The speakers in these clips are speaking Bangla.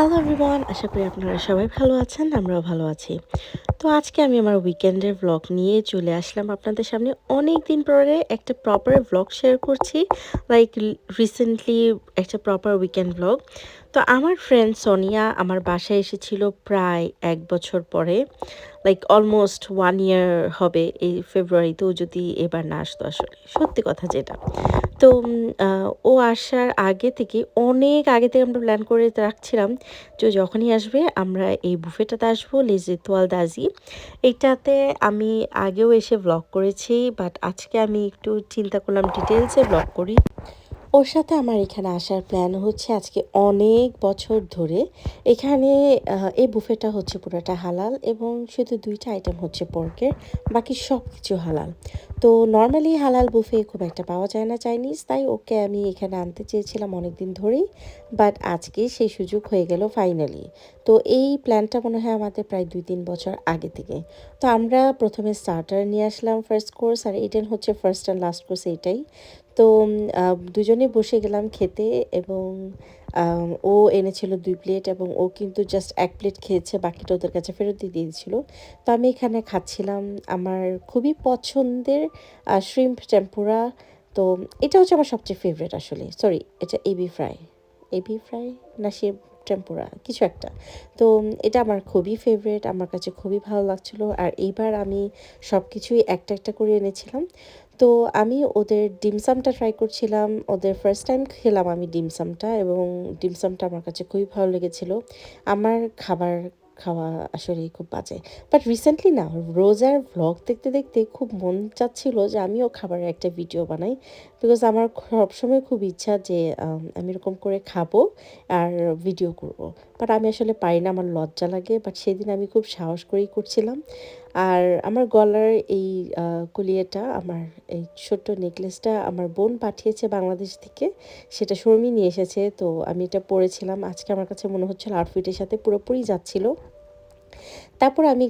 হ্যালো এভরিওয়ান আশা করি আপনারা সবাই ভালো আছেন, আমরাও ভালো আছি। তো আজকে আমি আমার উইকেন্ডের ব্লগ নিয়ে চলে আসলাম আপনাদের সামনে। অনেক দিন পরে একটা প্রপার ব্লগ শেয়ার করছি লাইক রিসেন্টলি একটা প্রপার উইকেন্ড ব্লগ তো আমার ফ্রেন্ড সোনিয়া আমার বাসায় এসেছিল প্রায় এক বছর পরে লাইক অলমোস্ট ওয়ান ইয়ার হবে এই ফেব্রুয়ারিতেও যদি এবার না আসতো আসলে। সত্যি কথা যেটা। তো ও আসার আগে থেকে, অনেক আগে থেকে আমরা প্ল্যান করে রাখছিলাম যে যখনই আসবে আমরা এই বুফেটাতে আসব লেজে তোয়াল দাজি এইটাতে আমি আগেও এসে ব্লগ করেছি বাট আজকে আমি একটু চিন্তা করলাম ডিটেলসে ব্লগ করি। ওর সাথে আমার এখানে আসার প্ল্যান হচ্ছে আজকে অনেক বছর ধরে। এখানে এই বুফেটা হচ্ছে পুরোটা হালাল এবং শুধু দুইটা আইটেম হচ্ছে পর্কের বাকি সব কিছু হালাল। তো নর্মালি হালাল বুফে খুব একটা পাওয়া যায় না চাইনিজ তাই ওকে আমি এখানে আনতে চেয়েছিলাম অনেক দিন ধরেই বাট আজকে সেই সুযোগ হয়ে গেল ফাইনালি তো এই প্ল্যানটা মনে হয় আমাদের প্রায় দুই তিন বছর আগে থেকে। তো আমরা প্রথমে স্টার্টার নিয়ে আসলাম ফার্স্ট কোর্স আর এটাই হচ্ছে ফার্স্ট অ্যান্ড লাস্ট কোর্স এইটাই। তো দুজনে বসে গেলাম খেতে এবং ও এনেছিল দুই প্লেট এবং ও কিন্তু জাস্ট এক প্লেট খেয়েছে, বাকিটা ওদের কাছে ফেরত দিয়ে দিয়েছিল। তো আমি এখানে খাচ্ছিলাম আমার খুবই পছন্দের শ্রিম্প টেম্পুরা তো এটা হচ্ছে আমার সবচেয়ে ফেভারেট আসলে। সরি এটা এবি ফ্রাই এবি ফ্রাই না সে টেম্পোরা কিছু একটা। তো এটা আমার খুবই ফেভারেট আমার কাছে খুবই ভালো লাগছিল। আর এইবার আমি সব কিছুই একটা একটা করে এনেছিলাম। তো আমি ওদের ডিমসামটা ট্রাই করছিলাম। ওদের ফার্স্ট টাইম খেলাম আমি ডিমসামটা এবং ডিমসামটা আমার কাছে খুবই ভালো লেগেছিলো। আমার খাবার খাওয়া আসলে খুব বাজে। বাট রিসেন্টলি না, রোজার ভ্লগ দেখতে দেখতে খুব মন চাচ্ছিল যে আমিও খাবারের একটা ভিডিও বানাই। বিকজ আমার সবসময় খুব ইচ্ছা যে আমি এরকম করে খাব আর ভিডিও করব। বাট আমি আসলে পারি না, আমার লজ্জা লাগে। বাট সেদিন আমি খুব সাহস করেই করছিলাম। আর আমার গলার এই কলিয়াটা, আমার এই ছোট্ট নেকলেসটা আমার বোন পাঠিয়েছে বাংলাদেশ থেকে। সেটা শর্মি নিয়ে এসেছে। তো আমি এটা পরেছিলাম। আজকে আমার কাছে মনে হচ্ছিল আউটফিটের সাথে পুরোপুরি যাচ্ছিল। তারপর আমি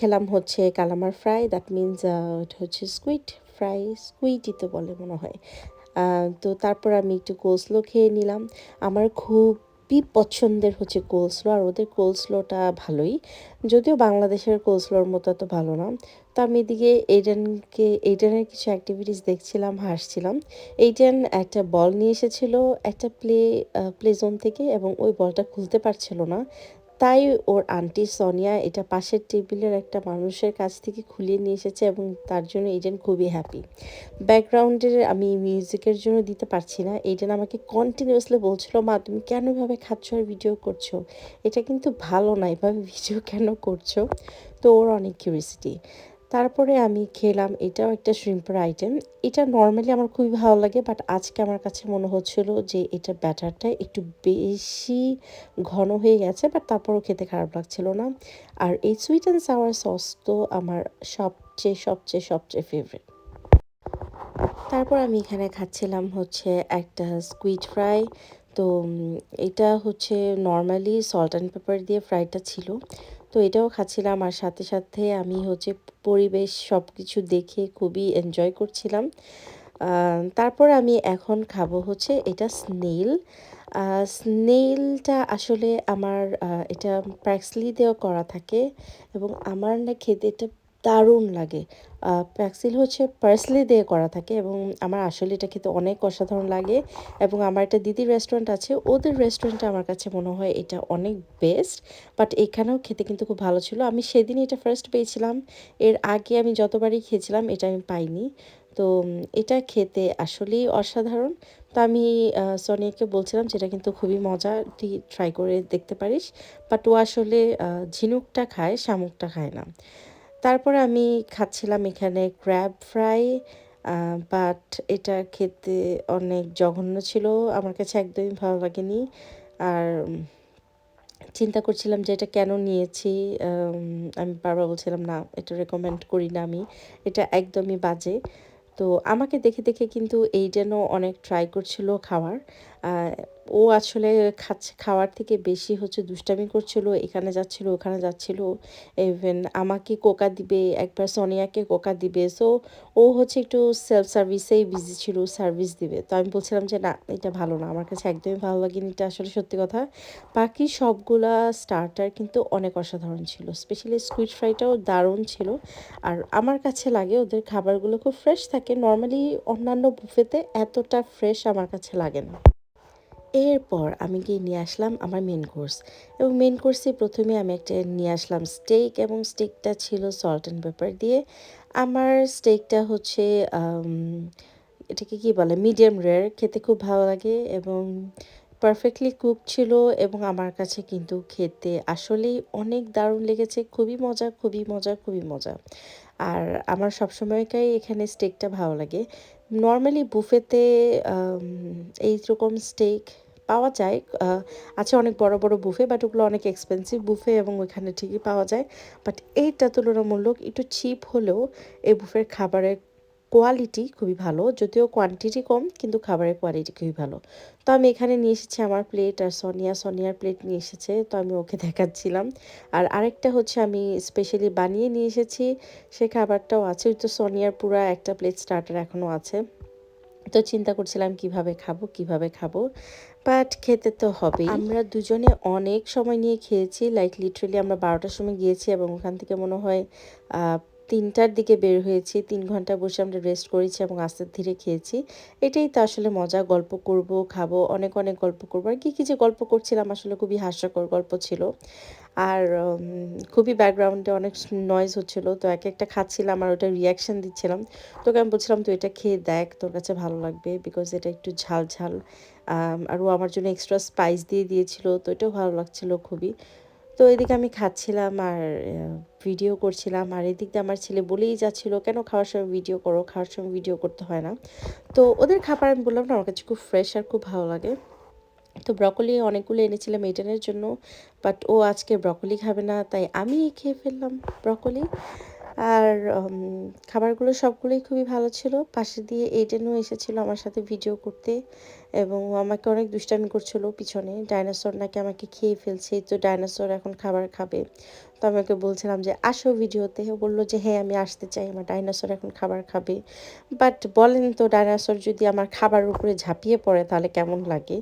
খেলাম হচ্ছে কালামার ফ্রাই দ্যাট মিনস হচ্ছে স্কুইট ফ্রাই স্কুইটই তো বলে মনে হয়। তো তারপর আমি একটু কোলস্লো খেয়ে নিলাম। আমার খুব খুবই পছন্দের হচ্ছে কোলস্লো আর ওদের কোলস্লোটা ভালোই। যদিও বাংলাদেশের কোলস্লোর মতো এত ভালো না। তো আমি এদিকে এইডেনকে এইডেনের কিছু অ্যাক্টিভিটিস দেখছিলাম, হাসছিলাম। এইডেন একটা বল নিয়ে এসেছিল, একটা প্লে প্লে জোন থেকে এবং ওই বলটা খুলতে পারছিল না। তাই ওর আন্টি সোনিয়া এটা পাশের টেবিলের একটা মানুষের কাছ থেকে খুলে নিয়ে এসেছে এবং তার জন্য এইডেন খুবই হ্যাপি ব্যাকগ্রাউন্ডের আমি মিউজিকের জন্য দিতে পারছি না। এইডেন আমাকে কন্টিনিউসলি বলছিল, মা, তুমি কেন এভাবে খাচ্ছ আর ভিডিও করছ? এটা কিন্তু ভালো না, এভাবে ভিডিও কেন করছ? তো ওর অনেক কিউরিসিটি তারপরে আমি খেলাম, এটাও একটা শ্রিম্পের আইটেম এটা নর্মালি আমার খুবই ভালো লাগে বাট আজকে আমার কাছে মনে হচ্ছিল যে এটা ব্যাটারটা একটু বেশি ঘন হয়ে গেছে বাট তারপরও খেতে খারাপ লাগছিল না। আর এই সুইট অ্যান্ড সাওয়ার সস তো আমার সবচেয়ে সবচেয়ে সবচেয়ে ফেভারিট তারপর আমি এখানে খাচ্ছিলাম হচ্ছে একটা স্কুইড ফ্রাই তো এটা হচ্ছে নর্মালি সল্ট অ্যান্ড পেপার দিয়ে ফ্রাইটা ছিল। তো এটাও খাচ্ছিলাম। আর সাথে সাথে আমি হচ্ছে পরিবেশ সব কিছু দেখে খুবই এনজয় করছিলাম। তারপর আমি এখন খাব হচ্ছে এটা স্নেল স্নেলটা আসলে আমার এটা প্র্যাক্সলি দেওয়া করা থাকে এবং আমার না খেতে এটা দারুণ লাগে। প্যাক্সিল হচ্ছে পার্সলি দিয়ে করা থাকে এবং আমার আসলে এটা খেতে অনেক অসাধারণ লাগে এবং আমার একটা দিদির রেস্টুরেন্ট আছে, ওদের রেস্টুরেন্টে আমার কাছে মনে হয় এটা অনেক বেস্ট বাট এখানেও খেতে কিন্তু খুব ভালো ছিল। আমি সেদিন এটা ফার্স্ট পেয়েছিলাম, এর আগে আমি যতবারই খেয়েছিলাম এটা আমি পাইনি। তো এটা খেতে আসলেই অসাধারণ। তো আমি সোনিয়াকে বলছিলাম যেটা কিন্তু খুবই মজা, তুই ট্রাই করে দেখতে পারিস বাট ও আসলে ঝিনুকটা খায়, শামুকটা খায় না। তারপরে আমি খাচ্ছিলাম এখানে ক্র্যাব ফ্রাই বাট এটা খেতে অনেক জঘন্য ছিল। আমার কাছে একদমই ভালো লাগেনি। আর চিন্তা করছিলাম যে এটা কেন নিয়েছি আমি বারবার বলছিলাম, না, এটা রেকমেন্ড করি না আমি। এটা একদমই বাজে। তো আমাকে দেখে দেখে কিন্তু এই যেন অনেক ট্রাই করছিল খাওয়ার। ও আসলে খাচ্ছে, খাওয়ার থেকে বেশি হচ্ছে দুষ্টামি করছিল, এখানে যাচ্ছিল, ওখানে যাচ্ছিল। ইভেন আমাকে কোকা দিবে, একবার সোনিয়াকে কোকা দিবে। সো ও হচ্ছে একটু সেলফ সার্ভিসেই বিজি ছিল সার্ভিস দিবে। তো আমি বলছিলাম যে, না, এটা ভালো না, আমার কাছে একদমই ভালো লাগেনি, এটা আসলে সত্যি কথা। বাকি সবগুলা স্টার্টার কিন্তু অনেক অসাধারণ ছিল স্পেশালি স্কুইড ফ্রাইটাও দারুণ ছিল। আর আমার কাছে লাগে, ওদের খাবারগুলো খুব ফ্রেশ থাকে। নর্মালি অন্যান্য বুফেতে এতটা ফ্রেশ আমার কাছে লাগে না। এরপর আমি গিয়ে নিয়ে আসলাম আমার মেন কোর্স এবং মেন কোর্সে প্রথমে আমি একটা নিয়ে আসলাম স্টেক এবং স্টেকটা ছিল সল্ট অ্যান্ড পেপার দিয়ে। আমার স্টেকটা হচ্ছে এটাকে কি বলে? মিডিয়াম রেয়ার খেতে খুব ভালো লাগে এবং পারফেক্টলি কুক ছিল এবং আমার কাছে কিন্তু খেতে আসলেই অনেক দারুণ লেগেছে। খুবই মজা খুবই মজা খুবই মজা। আর আমার সবসময়কাই এখানে স্টেকটা ভালো লাগে। নর্মালি বুফেতে এইরকম স্টেক পাওয়া যায়। আছে অনেক বড় বড় বুফে বাট ওগুলো অনেক এক্সপেন্সিভ বুফে এবং ওইখানে ঠিকই পাওয়া যায়। বাট এইটা তুলনামূলক একটু চিপ হলেও এই বুফের খাবারের কোয়ালিটি খুবই ভালো, যদিও কোয়ান্টিটি কম, কিন্তু খাবারের কোয়ালিটি খুবই ভালো। তো আমি এখানে নিয়ে এসেছি আমার প্লেট আর সোনিয়া সোনিয়ার প্লেট নিয়ে এসেছে, তো আমি ওকে দেখাচ্ছিলাম। আর আরেকটা হচ্ছে আমি স্পেশালি বানিয়ে নিয়ে এসেছি, সে খাবারটাও আছে ওই তো সোনিয়ার পুরা একটা প্লেট স্টার্টার এখনও আছে। তো চিন্তা করছিলাম কীভাবে খাব কীভাবে খাব বাট খেতে তো হবে আমরা দুজনে অনেক সময় নিয়ে খেয়েছি লাইক লিটারেলি আমরা বারোটার সময় গিয়েছি, এবং ওখান থেকে মনে হয় তিনটার দিকে বের হয়েছি, তিন ঘণ্টা বসে আমরা রেস্ট করেছি এবং আস্তে ধীরে খেয়েছি। এটাই তো আসলে মজা, গল্প করব, খাব, অনেক অনেক গল্প করব। আর কি কি যে গল্প করছিলাম আসলে খুবই হাস্যকর গল্প ছিল। আর খুবই ব্যাকগ্রাউন্ডে অনেক নয়েজ হচ্ছিল, তো এক একটা খাচ্ছিলাম আর ওটা রিয়াকশন দিচ্ছিলাম। তোকে আমি বলছিলাম, তুই এটা খেয়ে দেখ, তোর কাছে ভালো লাগবে বিকজ এটা একটু ঝাল ঝাল। আর ও আমার জন্য এক্সট্রা স্পাইস দিয়ে দিয়েছিল, তো এটাও ভালো লাগছিল খুবই। তো এদিকে আমি খাচ্ছিলাম আর ভিডিও করছিলাম। আর এদিক দিয়ে আমার ছেলে বলেই যাচ্ছিল, কেন খাওয়ার সময় ভিডিও করো? খাওয়ার সময় ভিডিও করতে হয় না। তো ওদের খাবার আমি বললাম, না, আমার কাছে খুব ফ্রেশ আর খুব ভালো লাগে। তো ব্রকলি অনেকগুলো এনেছিলাম এইটানের জন্য বাট ও আজকে ব্রকলি খাবে না, তাই আমি খেয়ে ফেললাম ব্রকলি আর খাবারগুলো সবগুলোই খুবই ভালো ছিল। পাশে দিয়ে এইটেনও এসেছিল আমার সাথে ভিডিও করতে। এবং আমাকে অনেক দুষ্টামি করছিল পিছনে। ডাইনোসর নাকি আমাকে খেয়ে ফেলছে, তো ডাইনোসর এখন খাবার খাবে। তো আমি ওকে বলছিলাম যে, আসো ভিডিওতে। বলল যে হ্যাঁ আমি আসতে চাই, আমার ডাইনোসর এখন খাবার খাবে। বাট বলেন তো, ডাইনোসর যদি আমার খাবারের উপরে ঝাঁপিয়ে পড়ে, তাহলে কেমন লাগে?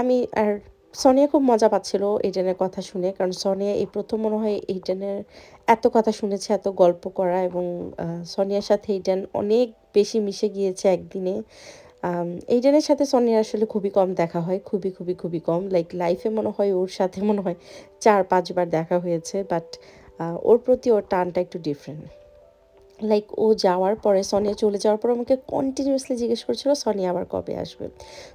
আমি আর সোনিয়া খুব মজা পাচ্ছিল এইডেনের কথা শুনে, কারণ সোনিয়া এই প্রথম মনে হয় এইডেনের এত কথা শুনেছে, এত গল্প করা এবং সোনিয়ার সাথে এইডেন অনেক বেশি মিশে গিয়েছে একদিনে। এইডেনের সাথে সনিয়ার আসলে খুবই কম দেখা হয়, খুবই খুবই খুবই কম। লাইক লাইফে মনে হয় ওর সাথে মনে হয় চার, পাঁচবার দেখা হয়েছে বাট ওর প্রতি ওর টানটা একটু ডিফারেন্ট লাইক ও যাওয়ার পরে সোনিয়া চলে যাওয়ার পর আমাকে কন্টিনিউয়াসলি জিজ্ঞেস করছিল, সোনিয়া, আবার কবে আসবে?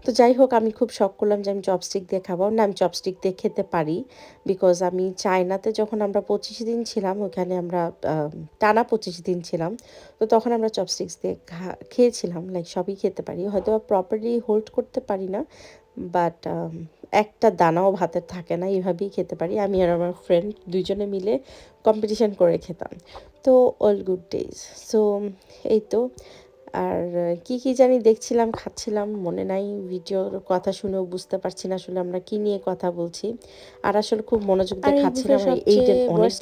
তো যাই হোক, আমি খুব শখ করলাম যে আমি চপস্টিক দিয়ে খাব না, আমি চপস্টিক দিয়ে খেতে পারি বিকজ আমি চায়নাতে যখন আমরা পঁচিশ দিন ছিলাম, ওখানে আমরা টানা পঁচিশ দিন ছিলাম, তো তখন আমরা চপস্টিক্স দিয়ে খেয়েছিলাম। লাইক সবই খেতে পারি। হয়তো প্রপারলি হোল্ড করতে পারি না বাট একটা দানাও ভাতের থাকে না, এভাবেই খেতে পারি। আমি আর আমার ফ্রেন্ড দুজনে মিলে কম্পিটিশন করে খেতাম। তো অল গুড ডেজ সো এই তো। আর কি কি জানি দেখছিলাম খাচ্ছিলাম মনে নাই। ভিডিওর কথা শুনেও বুঝতে পারছি না আসলে আমরা কি নিয়ে কথা বলছি। আর আসলে খুব মনোযোগ দিয়ে খাচ্ছিলাম এইটার অনেক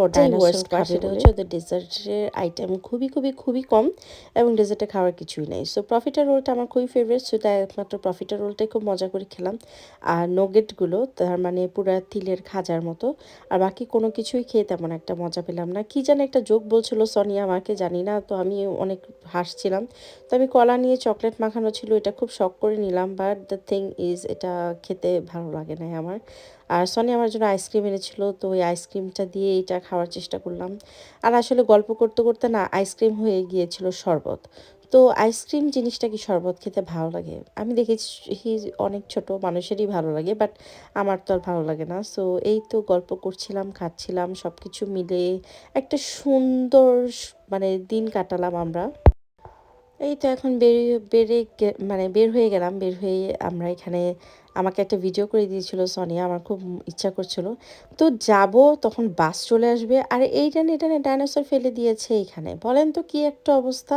ও ডাইনোসর খাবে সেটা হচ্ছে ওদের ডেজার্টের আইটেম খুবই খুবই খুবই কম এবং ডেজার্টে খাওয়ার কিছুই নেই। সো প্রফিটার রোলটা আমার খুবই ফেভারিট সেটা একমাত্র প্রফিটার রোলটাই খুব মজা করে খেলাম। আর নোগেটগুলো তার মানে পুরা তিলের খাজার মতো। আর বাকি কোনো কিছুই খেয়ে তেমন একটা মজা পেলাম না। কি যেন একটা জোক বলছিল সোনিয়া আমাকে জানি না তো আমি অনেক হাসছিলাম তো আমি কলা নিয়ে চকলেট মাখানো ছিল, এটা খুব শখ করে নিলাম বাট দ্য থিং ইজ এটা খেতে ভালো লাগে না আমার। আর সনি আমার জন্য আইসক্রিম এনেছিল, তো ওই আইসক্রিমটা দিয়ে এটা খাওয়ার চেষ্টা করলাম। আর আসলে গল্প করতে করতে না আইসক্রিম হয়ে গিয়েছিল শরবত। তো আইসক্রিম জিনিসটা কি শরবত খেতে ভালো লাগে? আমি দেখেছি অনেক ছোট, মানুষেরই ভালো লাগে বাট আমার তো আর ভালো লাগে না। সো এই তো গল্প করছিলাম, খাচ্ছিলাম সব কিছু মিলে একটা সুন্দর মানে দিন কাটালাম আমরা। এই তো এখন বেরিয়ে বেরে গে- মানে বের হয়ে গেলাম। বের হয়ে আমরা এখানে আমাকে একটা ভিডিও করে দিয়েছিল সোনিয়া, আমার খুব ইচ্ছা করছিল। তো যাব, তখন বাস চলে আসবে। আর এইটা এটানে ডাইনোসর ফেলে দিয়েছে এখানে। বলেন তো কি একটা অবস্থা?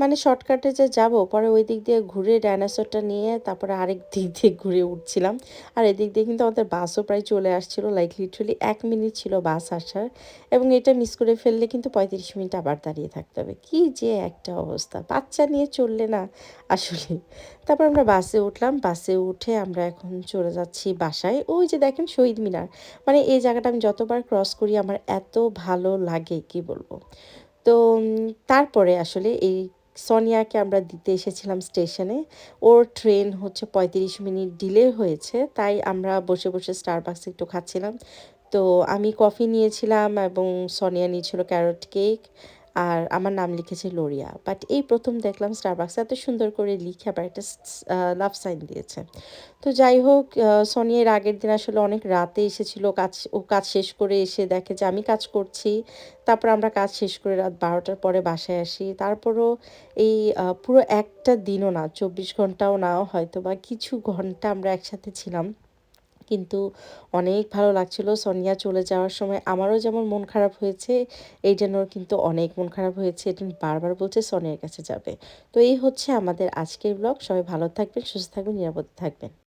মানে শর্টকাটে যে যাব, পরে ওই দিক দিয়ে ঘুরে ডাইনোসরটা নিয়ে তারপরে আরেক দিক দিয়ে ঘুরে উঠছিলাম। আর এদিক দিয়ে কিন্তু আমাদের বাসও প্রায় চলে আসছিল লাইক লিটারালি এক মিনিট ছিল বাস আসার। এবং এটা মিস করে ফেললে কিন্তু পঁয়ত্রিশ মিনিট আবার দাঁড়িয়ে থাকতে হবে। কি যে একটা অবস্থা। বাচ্চা নিয়ে চললে না, আসলে। তারপর আমরা বাসে উঠলাম। বাসে উঠে আমরা এখন চলে যাচ্ছি বাসায়। ওই যে দেখেন শহীদ মিনার। মানে এই জায়গাটা আমি যতবার ক্রস করি আমার এত ভালো লাগে, কি বলব? তো তারপরে আসলে এই সোনিয়াকে আমরা দিতে এসেছিলাম স্টেশনে। ওর ট্রেন হচ্ছে পঁয়ত্রিশ মিনিট ডিলে হয়েছে, তাই আমরা বসে বসে স্টারবাক্স একটু খাচ্ছিলাম। তো আমি কফি নিয়েছিলাম এবং সোনিয়া নিয়েছিল ক্যারট কেক আর আমার নাম লিখেছে লোরিয়া। বাট এই প্রথম দেখলাম স্টারবাক্স এত সুন্দর করে লিখে আবার একটা লাভ সাইন দিয়েছে। তো যাই হোক সোনিয়ার আগের দিন আসলে অনেক রাতে এসেছিল। কাজ, ও কাজ শেষ করে এসে দেখে যে আমি কাজ করছি। তারপর আমরা কাজ শেষ করে রাত বারোটার পরে বাসায় আসি। তারপরও এই পুরো একটা দিনও না, চব্বিশ ঘন্টাও না হয়তো বা কিছু ঘণ্টা আমরা একসাথে ছিলাম। কিন্তু অনেক ভালো লাগছিল। সোনিয়া চলে যাওয়ার সময় আমারও যেমন মন খারাপ হয়েছে এই জন্য কিন্তু অনেক মন খারাপ হয়েছে। এটা বারবার বলছে সোনিয়ার কাছে যাবে। তো এই হচ্ছে আমাদের আজকের ব্লগ সবাই ভালো থাকবেন, সুস্থ থাকবেন, নিরাপদে থাকবেন।